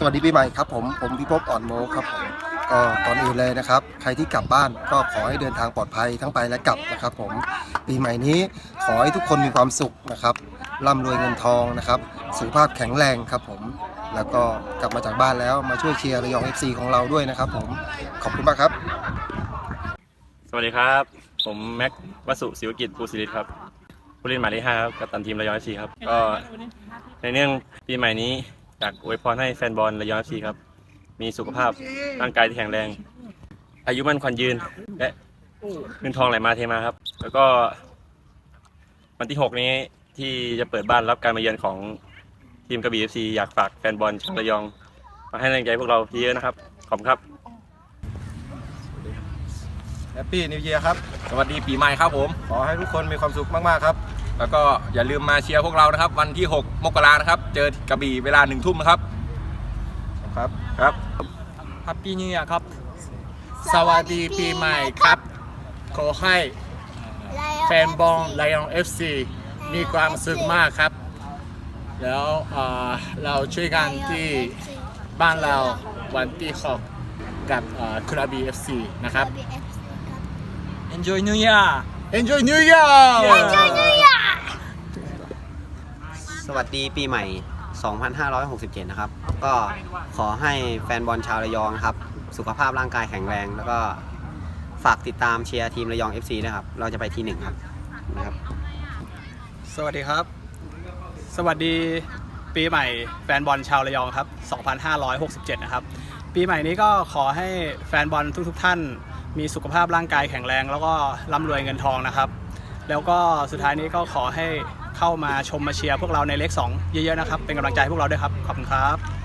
สวัสดีปีใหม่ครับผมผมพิภพอ่อนโมครับผมก็ก่อนอื่นเลยนะครับ ใครที่กลับบ้านก็ขอให้เดินทางปลอดภัยทั้งไปและกลับนะครับ ผมปีใหม่นี้ขอให้ทุกคนมีความสุขนะครับร่ำรวยเงินทองนะครับสุขภาพแข็งแรงครับผมแล้วก็กลับมาจากบ้านแล้วมาช่วยเชียร์ระยอง FC ของเราด้วยนะครับ ผมขอบคุณมากครับ สวัสดีครับ ผมแม็กวสุศิวกิจภูสิริครับผู้เล่นหมายเลขห้าครับกัปตันทีมระยองเอฟซีครับก็ในเนื่องปีใหม่นี้ อยากอวยพรให้แฟนบอลระยองเอฟซีครับ มีสุขภาพร่างกายที่แข็งแรง อายุมั่นขวัญยืน และเงินทองไหลมาเทมาครับ แล้วก็ วันที่ 6 นี้ที่จะเปิดบ้านรับการมาเยือนของทีมกระบี่เอฟซีอยากฝากแฟนบอลชาวระยอง มาให้กำลังใจพวกเราเยอะนะครับ ขอบคุณครับแฮปปี้นิวเยียร์ครับ สวัสดีปีใหม่ครับผม ขอให้ทุกคนมีความสุขมาก ๆ ครับ แล้วก็อย่าลืมมาเชียร์พวกเรานะครับ วันที่ 6 มกรานะครับ เจอกระบี่เวลาหนึ่งทุ่มนะครับครับครับฮัปปี้นิว e ย r ครับ สวัสดีปีใหม่ครับ ขอให้แฟนบอลไลออนเอฟซีมีความสุขมากครับ แล้วเอ่อเราช่วยกันที่บ้านเราวันที่หกกับคราบีเอฟซีนะครับ Enjoy New Year Enjoy New Year Enjoy New Year สวัสดีปีใหม่ 2567 นะครับ ก็ขอให้แฟนบอลชาวระยองนะครับ สุขภาพร่างกายแข็งแรง แล้วก็ฝากติดตามเชียร์ทีมระยอง FC นะครับ เราจะไปที่หนึ่งครับนะครับ สวัสดีครับ สวัสดีปีใหม่แฟนบอลชาวระยองครับ 2567 นะครับ ปีใหม่นี้ก็ขอให้แฟนบอลทุกๆทท่าน มีสุขภาพร่างกายแข็งแรง แล้วก็ร่ำรวยเงินทองนะครับ แล้วก็สุดท้ายนี้ก็ขอให้ เข้ามาชมมาเชียร์พวกเราในเล็ก2เยอะๆนะครับ เป็นกำลังใจให้พวกเราด้วยครับ ขอบคุณครับ